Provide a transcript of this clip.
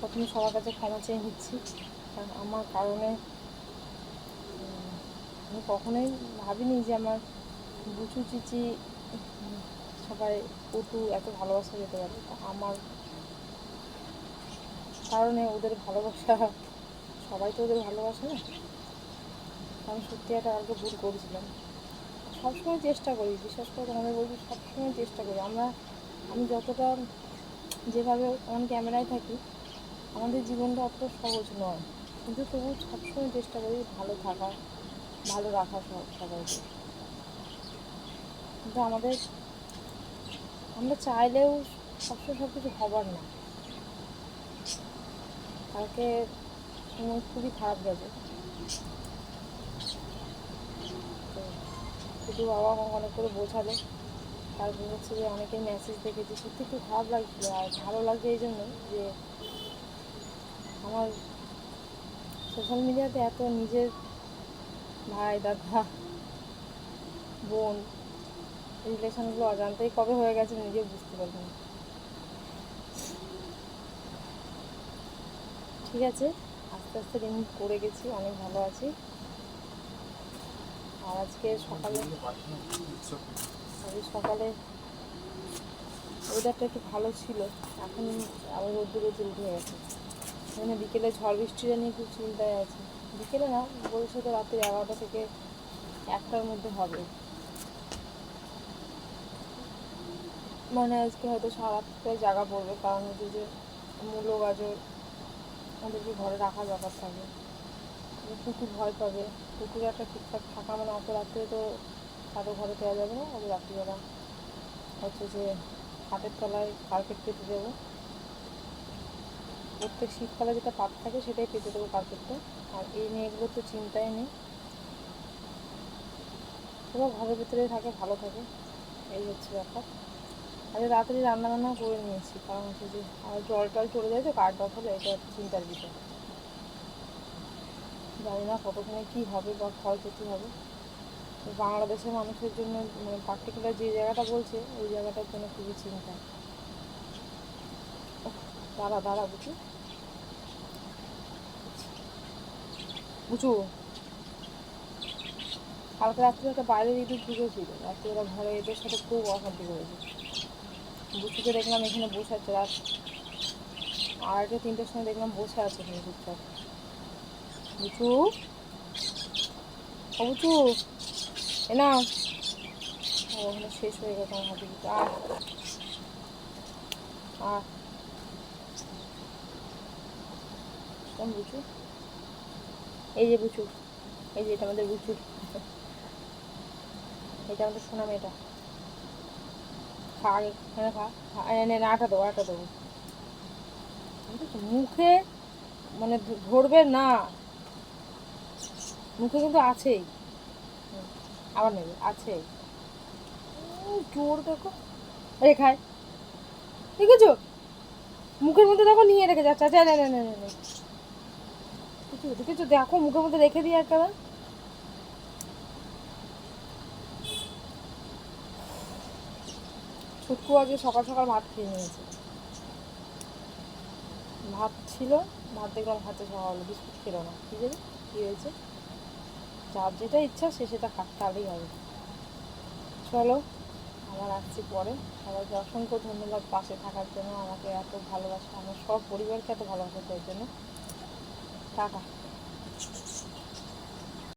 প্রথমে সবার কাছে ক্ষমা চেয়ে নিচ্ছি। কারণ আমার কারণে আমি কখনোই ভাবিনি যে আমার বুচু চিচি সবাই পুটু এত ভালোবাসা যেতে পারে। আমার কারণে ওদের ভালোবাসা, সবাই তো ওদের ভালোবাসে না। আমি সত্যি একটা কালকে ভুল করেছিলাম। সবসময় চেষ্টা করি বিশেষ করে তোমাদের বলছি সবসময় চেষ্টা করি। আমরা, আমি যতটা যেভাবে অন ক্যামেরায় থাকি আমাদের জীবনটা অত সহজ নয়। কিন্তু তবু সবসময় চেষ্টা করি ভালো থাকার ভালো সব, সবাইকে। কিন্তু আমাদের, আমরা চাইলেও সবসময় সব কিছু হবার না। কালকে সময় খুবই খারাপ তো শুধু বাবা আমাকে অনেক করে বোঝালো। তারপর হচ্ছে যে অনেকে মেসেজ দেখেছি। সত্যি খুব খারাপ লাগছিল আর ভালো লাগছে এই জন্য যে আমার সোশ্যাল মিডিয়াতে এত নিজের ভাই, দাদা, বোন রিলেশনগুলো অজান্তেই কবে হয়ে গেছে নিজেও বুঝতে পারব না। ঠিক আছে, আস্তে আস্তে রিমুভ করে গেছি, অনেক ভালো আছি। আর আজকে সকালে আজকে সকালে ওয়েদারটা একটু ভালো ছিল, এখন আবার রোদ্দুর উঠে গেছে। মানে বিকেলে ঝড় বৃষ্টিটা নিয়ে খুব চিন্তায় আছে। বিকেলে না, বলছে তো রাত্রি এগারোটা থেকে একটার মধ্যে হবে। মানে আজকে হয়তো সারা রাত্রে জায়গা পড়বে, কারণ হচ্ছে যে মূলো গাজর ওদেরকে ঘরে রাখার ব্যাপার থাকে। যে কুকুর ভয় পাবে। কুকুর একটা ঠিকঠাক থাকা মানে অত রাত্রে তো কারও ঘরে দেওয়া যাবে না। ওদের রাত্রিবেলা হচ্ছে যে হাতের তলায় কার্পেট পেতে দেবো। প্রত্যেক শীতকালে যেটা পাত থাকে সেটাই পেতে দেবো কার্পেটটা আর এই মেয়েগুলো তো চিন্তাই নেই। ওরা ঘরের ভিতরে থাকে, ভালো থাকে। এই হচ্ছে ব্যাপার। আগে রাত্রি রান্না বান্না করে নিয়েছি, কারণ হচ্ছে যে আর জল টল চলে যায় তো অফ হলে এটা চিন্তার বিষয়। জানি না কতক্ষণে কী হবে বা ক্ষয়ক্ষতি হবে। বাংলাদেশের মানুষের জন্য মানে পার্টিকুলার যে জায়গাটা বলছে, ওই জায়গাটার জন্য খুবই চিন্তা দাঁড়া দাঁড়া, বুঝু? বুঝু? কালকে রাত্রে একটা বাইরের ইঁদুর রাত্রে ওরা ঘরে এদের সাথে খুব অশান্তি করেছে। বুচুকে দেখলাম এখানে বসে আছে রাত আড়াইটা, তিনটের সময় দেখলাম বসে আছে এখানে চুপচাপ। বুচু ও বুচু এ না ওখানে শেষ হয়ে গেছে আমার হাতে দিতে আহ। আহ। বুচু এই যে বুচু এই যে এটা আমাদের বুচু এটা আমাদের সোনা মেয়েটা। খা খা। এনে আটা দেবো আটা দেবো। মুখে মানে ধরবে না। মুখে কিন্তু আছেই। আবার নেবে উম, জোর দেখো। এই খায়। দেখেছ? মুখের মধ্যে দেখো নিয়ে রেখে যাচ্ছে। আচ্ছা না না না না দেখেছ দেখেছ দেখো মুখের মধ্যে রেখে দিয়ে একটা ছুটকু আজকে সকাল সকাল ভাত খেয়ে নিয়েছে। ভাত ছিল, ভাত দেখলাম খাচ্ছে সকাল বিস্কুট খেলো না। কী জানি, কী হয়েছে? যার যেটা ইচ্ছা, সে সেটা খাক, তাহলেই হবে। চলো আমার আসছি পরে। সবাইকে অসংখ্য ধন্যবাদ পাশে থাকার জন্য, আমাকে এত ভালোবাসা, আমার সব পরিবারকে এত ভালোবাসা দেওয়ার জন্য। 瞎搞